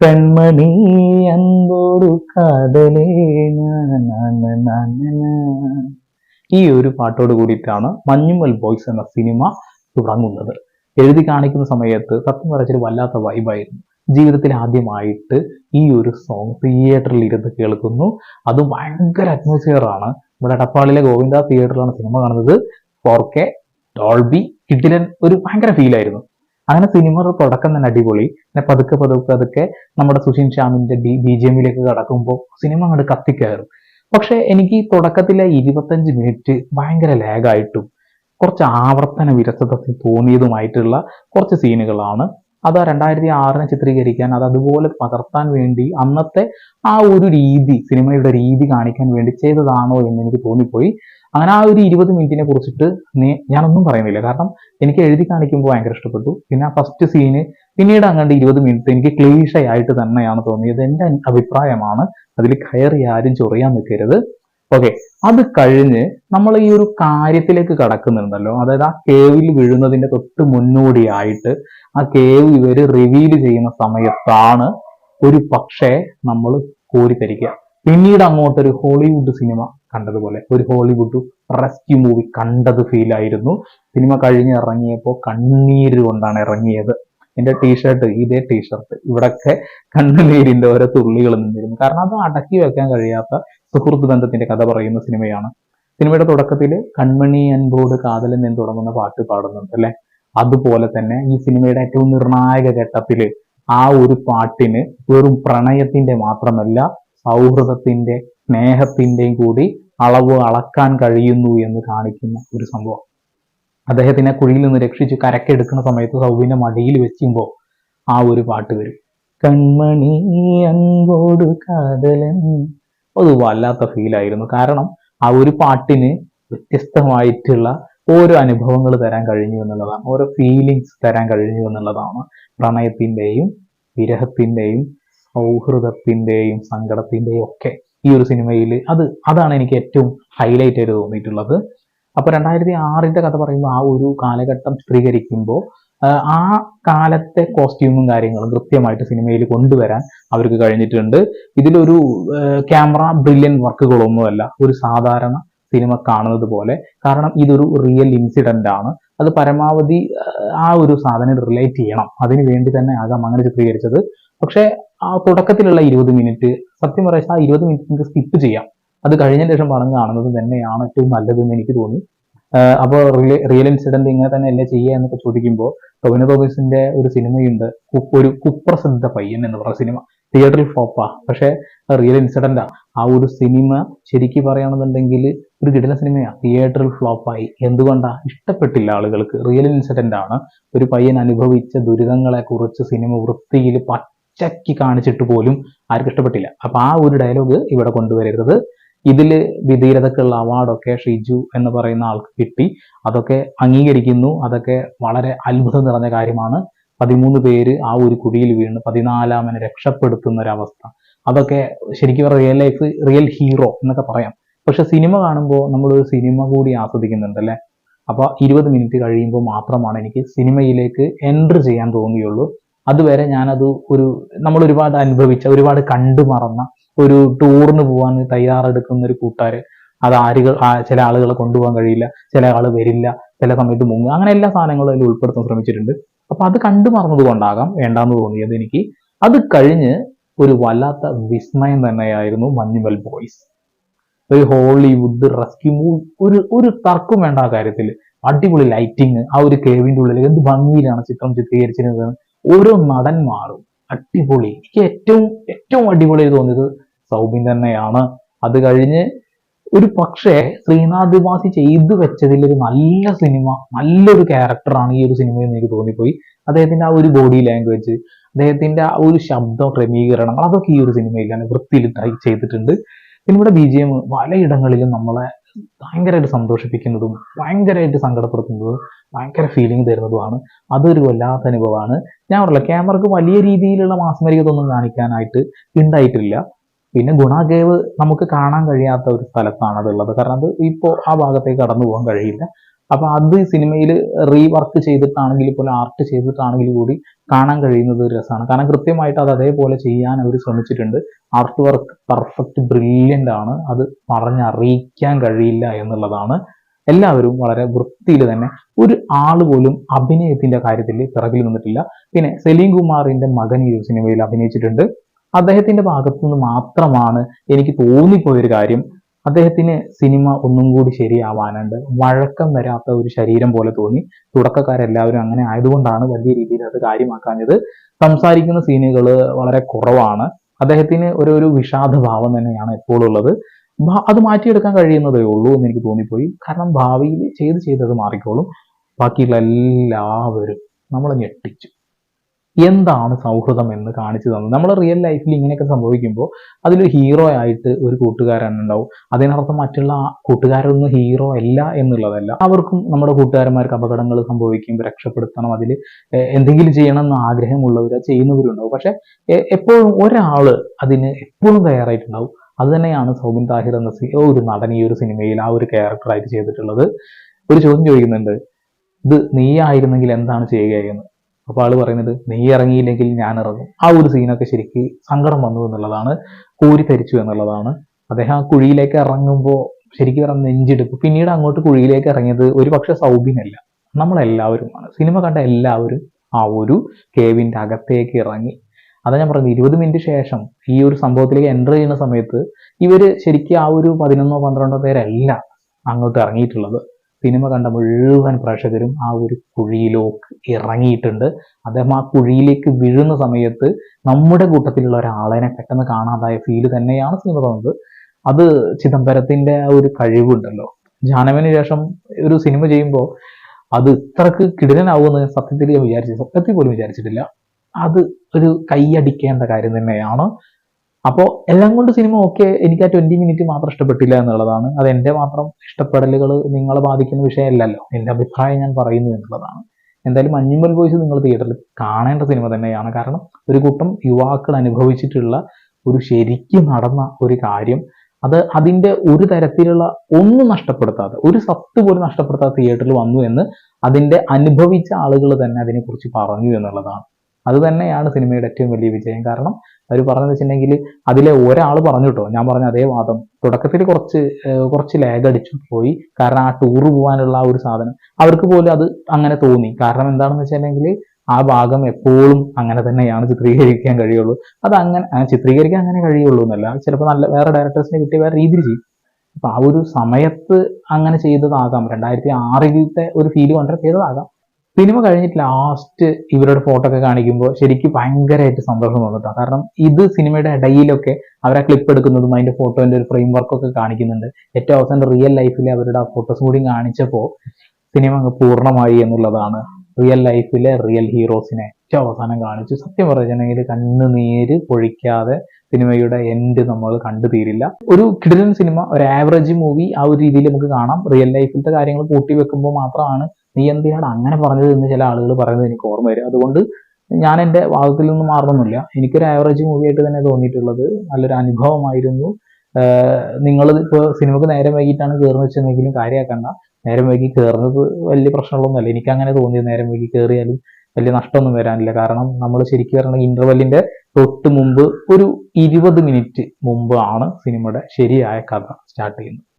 കൺമണി അൻപോടു കാതലേ. ഈ ഒരു പാട്ടോട് കൂടിയിട്ടാണ് മഞ്ഞുമൽ ബോയ്സ് എന്ന സിനിമ തുടങ്ങുന്നത്. എഴുതി കാണിക്കുന്ന സമയത്ത് സത്യം പറച്ചൊരു വല്ലാത്ത വൈബായിരുന്നു ജീവിതത്തിൽ ആദ്യമായിട്ട് ഈ ഒരു സോങ് തിയേറ്ററിൽ ഇരുന്ന് കേൾക്കുന്നു. അത് ഭയങ്കര അറ്റ്മോസ്ഫിയർ ആണ്. ഇവിടെ എടപ്പാളിലെ ഗോവിന്ദ തിയേറ്ററിലാണ് സിനിമ കാണുന്നത്. ഫോർ കെ ഡോൾബി കിഡിലൻ ഒരു ഭയങ്കര ഫീലായിരുന്നു അങ്ങനെ സിനിമയുടെ തുടക്കം തന്നെ അടിപൊളി. പിന്നെ പതുക്കെ പതുക്കെ പതുക്കെ നമ്മുടെ സുഷിൻ ശ്യാമിന്റെ ഡി ബി ജി എമ്മിലേക്ക് കടക്കുമ്പോൾ സിനിമ അങ്ങോട്ട് കത്തിക്കയറും. പക്ഷെ എനിക്ക് തുടക്കത്തിലെ ഇരുപത്തഞ്ച് മിനിറ്റ് ഭയങ്കര ലാഗായിട്ടും കുറച്ച് ആവർത്തന വിരസതത്തിൽ തോന്നിയതുമായിട്ടുള്ള കുറച്ച് സീനുകളാണ് അത് രണ്ടായിരത്തി ആറിനെ ചിത്രീകരിക്കാൻ അത് അതുപോലെ പകർത്താൻ വേണ്ടി അന്നത്തെ ആ ഒരു രീതി സിനിമയുടെ രീതി കാണിക്കാൻ വേണ്ടി ചെയ്തതാണോ എന്ന് എനിക്ക് തോന്നിപ്പോയി. അങ്ങനെ ആ ഒരു ഇരുപത് മിനിറ്റിനെ കുറിച്ചിട്ട് ഞാനൊന്നും പറയുന്നില്ല. കാരണം എനിക്ക് എഴുതി കാണിക്കുമ്പോൾ ഭയങ്കര ഇഷ്ടപ്പെട്ടു. പിന്നെ ആ ഫസ്റ്റ് സീന് പിന്നീട് അങ്ങോട്ട് ഇരുപത് മിനിറ്റ് എനിക്ക് ക്ലീഷയായിട്ട് തന്നെയാണ് തോന്നിയത്. എന്റെ അഭിപ്രായമാണ്. അതിൽ കയറി ആരും ചൊറിയാൻ നിൽക്കരുത്. ഓക്കെ. അത് കഴിഞ്ഞ് നമ്മൾ ഈ ഒരു കാര്യത്തിലേക്ക് കടക്കുന്നുണ്ടല്ലോ. അതായത് ആ കേവിൽ വീഴുന്നതിന്റെ തൊട്ട് മുന്നോടിയായിട്ട് ആ കേവ് ഇവർ റിവീൽ ചെയ്യുന്ന സമയത്താണ് ഒരു പക്ഷേ നമ്മൾ കോരിത്തരിക്കുക. പിന്നീട് അങ്ങോട്ട് ഒരു ഹോളിവുഡ് സിനിമ കണ്ടതുപോലെ ഒരു ഹോളിവുഡ് റെസ്ക്യൂ മൂവി കണ്ടത് ഫീൽ ആയിരുന്നു. സിനിമ കഴിഞ്ഞ് ഇറങ്ങിയപ്പോൾ കണ്ണീര് കൊണ്ടാണ് ഇറങ്ങിയത്. എന്റെ ടീഷർട്ട് ഇതേ ടീഷർട്ട് ഇവിടൊക്കെ കണ്ണുനീരിന്റെ ഓരോ തുള്ളികൾ നിന്നിരുന്നു. കാരണം അത് അടക്കി വെക്കാൻ കഴിയാത്ത സുഹൃത്ത് ബന്ധത്തിന്റെ കഥ പറയുന്ന സിനിമയാണ്. സിനിമയുടെ തുടക്കത്തിൽ കൺമണി അൻപോട് നിന്ന് തുടങ്ങുന്ന പാട്ട് പാടുന്നുണ്ട് അല്ലെ? അതുപോലെ തന്നെ ഈ സിനിമയുടെ ഏറ്റവും നിർണായക ഘട്ടത്തിൽ ആ ഒരു പാട്ടിന് വെറും പ്രണയത്തിന്റെ മാത്രമല്ല സൗഹൃദത്തിന്റെ സ്നേഹത്തിന്റെയും കൂടി അളവ് അളക്കാൻ കഴിയുന്നു എന്ന് കാണിക്കുന്ന ഒരു സംഭവം. അദ്ദേഹത്തിനെ കുഴിയിൽ നിന്ന് രക്ഷിച്ച് കരക്കെടുക്കുന്ന സമയത്ത് സൗബിന്റെ മടിയിൽ വെച്ചുമ്പോൾ ആ ഒരു പാട്ട് വരും. കൺമണി അൻപോട് കാതലൻ അത് വല്ലാത്ത ഫീലായിരുന്നു കാരണം ആ ഒരു പാട്ടിന് വ്യത്യസ്തമായിട്ടുള്ള ഓരോ അനുഭവങ്ങൾ തരാൻ കഴിഞ്ഞു എന്നുള്ളതാണ്. ഓരോ ഫീലിങ്സ് തരാൻ കഴിഞ്ഞു എന്നുള്ളതാണ് പ്രണയത്തിന്റെയും വിരഹത്തിന്റെയും സൗഹൃദത്തിന്റെയും സങ്കടത്തിന്റെയും ഒക്കെ ഈ ഒരു സിനിമയിൽ അത് അതാണ് എനിക്ക് ഏറ്റവും ഹൈലൈറ്റ് ആയിട്ട് തോന്നിയിട്ടുള്ളത്. അപ്പൊ രണ്ടായിരത്തി ആറിന്റെ കഥ പറയുമ്പോൾ ആ ഒരു കാലഘട്ടം ചിത്രീകരിക്കുമ്പോൾ ആ കാലത്തെ കോസ്റ്റ്യൂമും കാര്യങ്ങളും കൃത്യമായിട്ട് സിനിമയിൽ കൊണ്ടുവരാൻ അവർക്ക് കഴിഞ്ഞിട്ടുണ്ട്. ഇതിലൊരു ക്യാമറ ബ്രില്യൻ വർക്കുകളൊന്നുമല്ല ഒരു സാധാരണ സിനിമ കാണുന്നത് പോലെ. കാരണം ഇതൊരു റിയൽ ഇൻസിഡന്റ് ആണ്. അത് പരമാവധി ആ ഒരു സാധനം റിലേറ്റ് ചെയ്യണം. അതിനു വേണ്ടി തന്നെ ആകാം അങ്ങനെ ചിത്രീകരിച്ചത്. പക്ഷേ ആ തുടക്കത്തിലുള്ള ഇരുപത് മിനിറ്റ് സത്യം പറയാ ആ ഇരുപത് മിനിറ്റ് നിങ്ങൾക്ക് സ്കിപ്പ് ചെയ്യാം. അത് കഴിഞ്ഞ ശേഷം പറഞ്ഞു കാണുന്നത് തന്നെയാണ് ഏറ്റവും നല്ലതെന്ന് എനിക്ക് തോന്നി. അപ്പോൾ റിയൽ ഇൻസിഡന്റ് ഇങ്ങനെ തന്നെ അല്ലേ ചെയ്യുക എന്നൊക്കെ ചോദിക്കുമ്പോൾ ടൊവിനോ തോമസിന്റെ ഒരു സിനിമയുണ്ട് ഒരു കുപ്രസിദ്ധ പയ്യൻ എന്ന് പറഞ്ഞ സിനിമ. തിയേറ്ററിൽ ഫ്ലോപ്പാ. പക്ഷേ റിയൽ ഇൻസിഡന്റാ ആ. ഒരു സിനിമ ശരിക്കും പറയുകയാണെന്നുണ്ടെങ്കിൽ ഒരു കിടില സിനിമയാ. തിയേറ്ററിൽ ഫ്ലോപ്പായി. എന്തുകൊണ്ടാ? ഇഷ്ടപ്പെട്ടില്ല ആളുകൾക്ക്. റിയൽ ഇൻസിഡന്റ് ആണ്. ഒരു പയ്യൻ അനുഭവിച്ച ദുരിതങ്ങളെ കുറിച്ച് സിനിമ വൃത്തിയിൽ പച്ചക്കി കാണിച്ചിട്ട് പോലും ആർക്കും ഇഷ്ടപ്പെട്ടില്ല. അപ്പൊ ആ ഒരു ഡയലോഗ് ഇവിടെ കൊണ്ടുവരരുത്. ഇതിൽ വിധീരതക്കുള്ള അവാർഡൊക്കെ ഷിജു എന്ന് പറയുന്ന ആൾക്ക് കിട്ടി. അതൊക്കെ അംഗീകരിക്കുന്നു. അതൊക്കെ വളരെ അത്ഭുതം നിറഞ്ഞ കാര്യമാണ്. പതിമൂന്ന് പേര് ആ ഒരു കുഴിയിൽ വീണ് പതിനാലാമനെ രക്ഷപ്പെടുത്തുന്ന ഒരവസ്ഥ അതൊക്കെ ശരിക്കും റിയൽ ലൈഫ് റിയൽ ഹീറോ എന്നൊക്കെ പറയാം. പക്ഷെ സിനിമ കാണുമ്പോൾ നമ്മൾ ഒരു സിനിമ കൂടി ആസ്വദിക്കുന്നുണ്ട് അല്ലേ? അപ്പൊ ഇരുപത് മിനിറ്റ് കഴിയുമ്പോൾ മാത്രമാണ് എനിക്ക് സിനിമയിലേക്ക് എൻട്രി ചെയ്യാൻ തോന്നിയുള്ളൂ. അതുവരെ ഞാനത് ഒരു നമ്മൾ ഒരുപാട് അനുഭവിച്ച ഒരുപാട് കണ്ടു മറന്ന ഒരു ടൂറിന് പോകാൻ തയ്യാറെടുക്കുന്ന ഒരു കൂട്ടുകാര്. അത് ആരുകൾ ചില ആളുകളെ കൊണ്ടുപോകാൻ കഴിയില്ല ചില ആൾ വരില്ല ചില സമയത്ത് മുങ്ങുക അങ്ങനെ എല്ലാ സാധനങ്ങളും അതിൽ ഉൾപ്പെടുത്താൻ ശ്രമിച്ചിട്ടുണ്ട്. അപ്പൊ അത് കണ്ടു മറന്നത് കൊണ്ടാകാം വേണ്ടാന്ന് തോന്നിയത് എനിക്ക്. അത് കഴിഞ്ഞ് ഒരു വല്ലാത്ത വിസ്മയം തന്നെയായിരുന്നു മഞ്ഞുമൽ ബോയ്സ്. ഒരു ഹോളിവുഡ് റെസ്ക്യൂ മൂവ് ഒരു ഒരു തർക്കം വേണ്ട ആ കാര്യത്തിൽ അടിപൊളി ലൈറ്റിങ് ആ ഒരു കേവിന്റെ ഉള്ളിൽ എന്ത് ഭംഗിയിലാണ് ചിത്രം ചിത്രീകരിച്ചിരുന്നത്. ഓരോ നടന്മാരും അടിപൊളി. എനിക്ക് ഏറ്റവും ഏറ്റവും അടിപൊളി തോന്നിയത് സൗബിൻ തന്നെയാണ്. അത് കഴിഞ്ഞ് ഒരു പക്ഷേ ശ്രീനാഥ് ചെയ്തു വെച്ചതിൽ ഒരു നല്ല സിനിമ നല്ലൊരു ക്യാരക്ടറാണ് ഈ ഒരു സിനിമയെന്ന് എനിക്ക് തോന്നിപ്പോയി. അദ്ദേഹത്തിന്റെ ആ ഒരു ബോഡി ലാംഗ്വേജ് അദ്ദേഹത്തിന്റെ ആ ഒരു ശബ്ദ ക്രമീകരണങ്ങൾ അതൊക്കെ ഈ ഒരു സിനിമയിൽ തന്നെ വൃത്തിയിൽ ട്രൈ ചെയ്തിട്ടുണ്ട്. പിന്നെ ഇവിടെ ബി ജി എം പലയിടങ്ങളിലും നമ്മളെ ഭയങ്കരമായിട്ട് സന്തോഷിപ്പിക്കുന്നതും ഭയങ്കരമായിട്ട് സങ്കടപ്പെടുത്തുന്നതും ഭയങ്കര ഫീലിംഗ് തരുന്നതുമാണ്. അതൊരു വല്ലാത്ത അനുഭവമാണ്. ഞാൻ പറഞ്ഞില്ല ക്യാമറക്ക് വലിയ രീതിയിലുള്ള മാസ്മരികതൊന്നും കാണിക്കാനായിട്ട് ഉണ്ടായിട്ടില്ല. പിന്നെ ഗുണാകേവ് നമുക്ക് കാണാൻ കഴിയാത്ത ഒരു സ്ഥലത്താണ് അതുള്ളത്. കാരണം അത് ഇപ്പോൾ ആ ഭാഗത്തേക്ക് കടന്നു പോകാൻ കഴിയില്ല. അപ്പൊ അത് സിനിമയിൽ റീവർക്ക് ചെയ്തിട്ടാണെങ്കിൽ പോലും ആർട്ട് ചെയ്തിട്ടാണെങ്കിൽ കൂടി കാണാൻ കഴിയുന്നത് ഒരു രസമാണ്. കാരണം കൃത്യമായിട്ട് അത് അതേപോലെ ചെയ്യാൻ അവർ ശ്രമിച്ചിട്ടുണ്ട്. ആർട്ട് വർക്ക് പെർഫെക്റ്റ് ബ്രില്യന്റ് ആണ്. അത് പറഞ്ഞറിയിക്കാൻ കഴിയില്ല എന്നുള്ളതാണ്. എല്ലാവരും വളരെ വൃത്തിയിൽ തന്നെ ഒരു ആൾ പോലും അഭിനയത്തിന്റെ കാര്യത്തിൽ പിറകിൽ നിന്നിട്ടില്ല. പിന്നെ സലീം കുമാറിന്റെ മകൻ ഈ സിനിമയിൽ അഭിനയിച്ചിട്ടുണ്ട്. അദ്ദേഹത്തിന്റെ ഭാഗത്തു നിന്ന് മാത്രമാണ് എനിക്ക് തോന്നിപ്പോയൊരു കാര്യം. അദ്ദേഹത്തിന് സിനിമ ഒന്നും കൂടി ശരിയാവാനുണ്ട്. വഴക്കം വരാത്ത ഒരു ശരീരം പോലെ തോന്നി. തുടക്കക്കാരെല്ലാവരും അങ്ങനെ ആയതുകൊണ്ടാണ് വലിയ രീതിയിൽ അത് കാര്യമാക്കാഞ്ഞത്. സംസാരിക്കുന്ന സീനുകൾ വളരെ കുറവാണ്. അദ്ദേഹത്തിന് ഒരു ഒരു വിഷാദഭാവം തന്നെയാണ് എപ്പോഴും ഉള്ളത് അത് മാറ്റിയെടുക്കാൻ കഴിയുന്നതേ ഉള്ളൂ എന്ന് എനിക്ക് തോന്നിപ്പോയി. കാരണം ഭാവിയിൽ ചെയ്ത് ചെയ്തത് മാറിക്കോളും. ബാക്കിയുള്ള എല്ലാവരും നമ്മളെ ഞെട്ടിച്ചു. എന്താണ് സൗഹൃദം എന്ന് കാണിച്ചു തന്നത് നമ്മൾ റിയൽ ലൈഫിൽ ഇങ്ങനെയൊക്കെ സംഭവിക്കുമ്പോൾ അതിലൊരു ഹീറോ ആയിട്ട് ഒരു കൂട്ടുകാരൻ ഉണ്ടാവും. അതിനർത്ഥം മറ്റുള്ള കൂട്ടുകാരൊന്നും ഹീറോ അല്ല എന്നുള്ളതല്ല. അവർക്കും നമ്മുടെ കൂട്ടുകാരന്മാർക്ക് അപകടങ്ങൾ സംഭവിക്കും രക്ഷപ്പെടുത്തണം. അതിൽ എന്തെങ്കിലും ചെയ്യണം എന്ന് ആഗ്രഹമുള്ളവർ ചെയ്യുന്നവരുണ്ടാവും. പക്ഷെ എപ്പോഴും ഒരാൾ അതിന് എപ്പോഴും തയ്യാറായിട്ടുണ്ടാവും. അത് തന്നെയാണ് സൗബിൻ താഹിർ എന്ന ഒരു നടൻ ഈ ഒരു സിനിമയിൽ ആ ഒരു ക്യാരക്ടറായിട്ട് ചെയ്തിട്ടുള്ളത്. ഒരു ചോദ്യം ചോദിക്കുന്നുണ്ട്. ഇത് നീ ആയിരുന്നെങ്കിൽ എന്താണ് ചെയ്യുക എന്ന് അപ്പൊ ആൾ പറയുന്നത് നീ ഇറങ്ങിയില്ലെങ്കിൽ ഞാൻ ഇറങ്ങും. ആ ഒരു സീനൊക്കെ ശരിക്ക് സങ്കടം വന്നു എന്നുള്ളതാണ് കോരി തരിച്ചു എന്നുള്ളതാണ്. അദ്ദേഹം ആ കുഴിയിലേക്ക് ഇറങ്ങുമ്പോൾ ശരിക്കും പറഞ്ഞ നെഞ്ചെടുപ്പ്. പിന്നീട് അങ്ങോട്ട് കുഴിയിലേക്ക് ഇറങ്ങിയത് ഒരു പക്ഷെ സൗബിനല്ല നമ്മളെല്ലാവരുമാണ്. സിനിമ കണ്ട എല്ലാവരും ആ ഒരു കേവിന്റെ അകത്തേക്ക് ഇറങ്ങി. അതാ ഞാൻ പറഞ്ഞത് ഇരുപത് മിനിറ്റ് ശേഷം ഈ ഒരു സംഭവത്തിലേക്ക് എന്റർ ചെയ്യുന്ന സമയത്ത് ഇവർ ശരിക്കും ആ ഒരു പതിനൊന്നോ പന്ത്രണ്ടോ പേരല്ല അങ്ങോട്ട് ഇറങ്ങിയിട്ടുള്ളത്. സിനിമ കണ്ട മുഴുവൻ പ്രേക്ഷകരും ആ ഒരു കുഴിയിലേക്ക് ഇറങ്ങിയിട്ടുണ്ട്. അദ്ദേഹം ആ കുഴിയിലേക്ക് വീഴുന്ന സമയത്ത് നമ്മുടെ കൂട്ടത്തിലുള്ള ഒരാളെ പെട്ടെന്ന് കാണാതായ ഫീൽ തന്നെയാണ് സിനിമ തോന്നുന്നത് അത് ചിദംബരത്തിന്റെ ആ ഒരു കഴിവുണ്ടല്ലോ. ജാനവിന് ശേഷം ഒരു സിനിമ ചെയ്യുമ്പോൾ അത് ഇത്രക്ക് കിടിലനാവുമെന്ന് ഞാൻ സത്യത്തിൽ ഞാൻ വിചാരിച്ചു. സത്യത്തിൽ പോലും വിചാരിച്ചിട്ടില്ല. അത് ഒരു കൈയടിക്കേണ്ട കാര്യം തന്നെയാണ്. അപ്പോൾ എല്ലാം കൊണ്ട് സിനിമ ഓക്കെ എനിക്ക് ആ ട്വന്റി മിനിറ്റ് മാത്രം ഇഷ്ടപ്പെട്ടില്ല എന്നുള്ളതാണ്. അത് എന്റെ മാത്രം ഇഷ്ടപ്പെടലുകൾ നിങ്ങളെ ബാധിക്കുന്ന വിഷയമല്ലല്ലോ. എന്റെ അഭിപ്രായം ഞാൻ പറയുന്നു എന്നുള്ളതാണ്. എന്തായാലും മഞ്ഞുമ്പൽ ബോയ്സ് നിങ്ങൾ തിയേറ്ററിൽ കാണേണ്ട സിനിമ തന്നെയാണ്. കാരണം ഒരു കൂട്ടം യുവാക്കൾ അനുഭവിച്ചിട്ടുള്ള ഒരു ശരിക്കും നടന്ന ഒരു കാര്യം അത് അതിന്റെ ഒരു തരത്തിലുള്ള ഒന്നും നഷ്ടപ്പെടുത്താതെ ഒരു സത്ത് പോലും നഷ്ടപ്പെടുത്താതെ തിയേറ്ററിൽ വന്നു എന്ന് അതിന്റെ അനുഭവിച്ച ആളുകൾ തന്നെ അതിനെക്കുറിച്ച് പറഞ്ഞു എന്നുള്ളതാണ്. അത് തന്നെയാണ് സിനിമയുടെ ഏറ്റവും വലിയ വിജയം. കാരണം അവർ പറഞ്ഞതെന്ന് വെച്ചിട്ടുണ്ടെങ്കിൽ അതിലെ ഒരാൾ പറഞ്ഞു കേട്ടോ ഞാൻ പറഞ്ഞ അതേ വാദം. തുടക്കത്തിൽ കുറച്ച് കുറച്ച് ലാഗ് അടിച്ചു പോയി. കാരണം ആ ടൂർ പോകാനുള്ള ആ ഒരു സാധനം. അവർക്ക് പോലും അത് അങ്ങനെ തോന്നി. കാരണം എന്താണെന്ന് വെച്ചിട്ടുണ്ടെങ്കിൽ ആ ഭാഗം എപ്പോഴും അങ്ങനെ തന്നെയാണ് ചിത്രീകരിക്കാൻ കഴിയുള്ളൂ. അത് അങ്ങനെ ചിത്രീകരിക്കാൻ അങ്ങനെ കഴിയുള്ളൂ എന്നല്ല. ചിലപ്പോൾ നല്ല വേറെ ഡയറക്ടേഴ്സിനെ കിട്ടിയ വേറെ രീതിയിൽ ചെയ്യും. അപ്പൊ ആ ഒരു സമയത്ത് അങ്ങനെ ചെയ്തതാകാം. രണ്ടായിരത്തി ആറിലത്തെ ഒരു ഫീൽ കൊണ്ടുവരാൻ ചെയ്തതാകാം. സിനിമ കഴിഞ്ഞിട്ട് ലാസ്റ്റ് ഇവരുടെ ഫോട്ടോ ഒക്കെ കാണിക്കുമ്പോൾ ശരിക്കും ഭയങ്കരമായിട്ട് സന്തോഷം തോന്നിട്ടോ. കാരണം ഇത് സിനിമയുടെ ഇടയിലൊക്കെ അവരെ ക്ലിപ്പ് എടുക്കുന്നതും അതിന്റെ ഫോട്ടോന്റെ ഒരു ഫ്രെയിം വർക്കൊക്കെ കാണിക്കുന്നുണ്ട്. ഏറ്റവും അവസാനം റിയൽ ലൈഫിൽ അവരുടെ ആ ഫോട്ടോസ് കൂടി കാണിച്ചപ്പോൾ സിനിമ അങ്ങ് പൂർണമായി എന്നുള്ളതാണ്. റിയൽ ലൈഫിലെ റിയൽ ഹീറോസിനെ ഏറ്റവും അവസാനം കാണിച്ചു. സത്യം പറഞ്ഞിട്ടുണ്ടെങ്കിൽ കണ്ണുനീര് പൊഴിക്കാതെ സിനിമയുടെ എൻഡ് നമ്മൾ കണ്ടു തീരില്ല. ഒരു കിടിലൻ സിനിമ ഒരു ആവറേജ് മൂവി ആ ഒരു രീതിയിൽ നമുക്ക് കാണാം. റിയൽ ലൈഫിലത്തെ കാര്യങ്ങൾ കൂട്ടി വെക്കുമ്പോൾ മാത്രമാണ് നീ എന്തിനാണ് അങ്ങനെ പറഞ്ഞത് എന്ന് ചില ആളുകൾ പറയുന്നത് എനിക്ക് ഓർമ്മ വരും. അതുകൊണ്ട് ഞാൻ എന്റെ വാദത്തിൽ നിന്ന് മാറണമെന്നില്ല എനിക്കൊരു ആവറേജ് മൂവി ആയിട്ട് തന്നെ തോന്നിയിട്ടുള്ളത് നല്ലൊരു അനുഭവമായിരുന്നു. നിങ്ങൾ ഇപ്പോൾ സിനിമക്ക് നേരം വൈകിട്ടാണ് കയറുന്ന വെച്ചെന്നെങ്കിലും കാര്യമാക്കണ്ട. നേരം വൈകി കയറുന്നത് വലിയ പ്രശ്നമുള്ളൊന്നുമല്ല എനിക്ക് അങ്ങനെ തോന്നിയത് നേരം വൈകി കയറിയാലും വലിയ നഷ്ടമൊന്നും വരാനില്ല. കാരണം നമ്മൾ ശരിക്കും പറഞ്ഞ ഇന്റർവെല്ലിന്റെ തൊട്ട് മുമ്പ് ഒരു ഇരുപത് മിനിറ്റ് മുമ്പ് ആണ് സിനിമയുടെ ശരിയായ കഥ സ്റ്റാർട്ട് ചെയ്യുന്നത്.